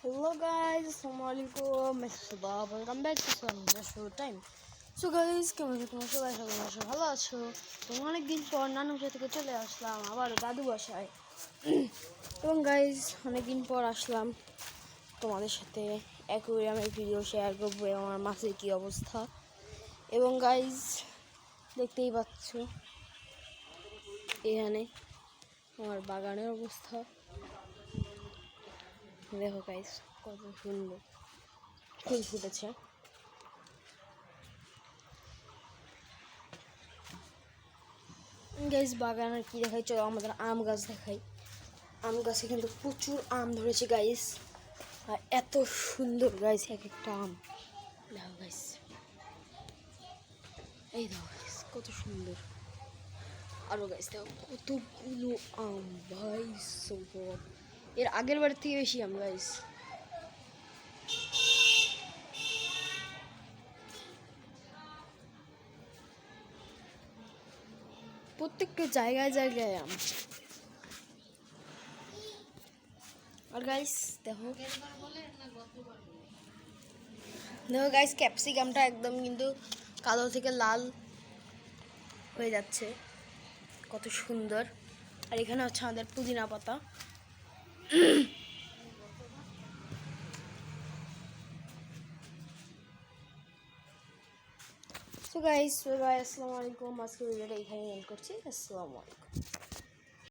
Hello guys, Assalamualaikum. Mesbah, welcome back to Sunday Show Time. So guys কেমন আছো তোমার? সবাই সবাই সবাই ভালো আছো। তো অনেকদিন পর নানু বাসা থেকে চলে আসলাম আবার দাদু বাসায়। এবং গাইজ অনেকদিন পর আসলাম তোমাদের সাথে। অ্যাকুরিয়ামের ভিডিও শেয়ার করব আমার মাছের কী অবস্থা। এবং গাইজ দেখতেই পাচ্ছ এখানে আমার বাগানের অবস্থা। দেখো গাইস কত সুন্দর। ফুল ফুটেছে। গাইস বাগান আর কি দেখাই? চলো আমাদের আম গাছ দেখাই। আম গাছে কিন্তু প্রচুর আম ধরেছে গাইস আর এত সুন্দর গাইস এক একটা আম। দেখো গাইস এই দেখো গাইস কত সুন্দর। আরও গাইস দেখো কতগুলো আম। ভাই সব এর আগের বারের থেকে বেশি আম গাইস প্রত্যেকটা জায়গায় জায়গায় আম। আর গাইস দেখো। দেখো গাইস ক্যাপসিকামটা একদম কিন্তু কালো থেকে লাল হয়ে যাচ্ছে। কত সুন্দর। আর এখানে হচ্ছে আমাদের পুদিনা পাতা। সো গাইস গাইস আসসালামু আলাইকুম আজকে ভিডিওটা এখানে এন্ড করছি। আসসালামু আলাইকুম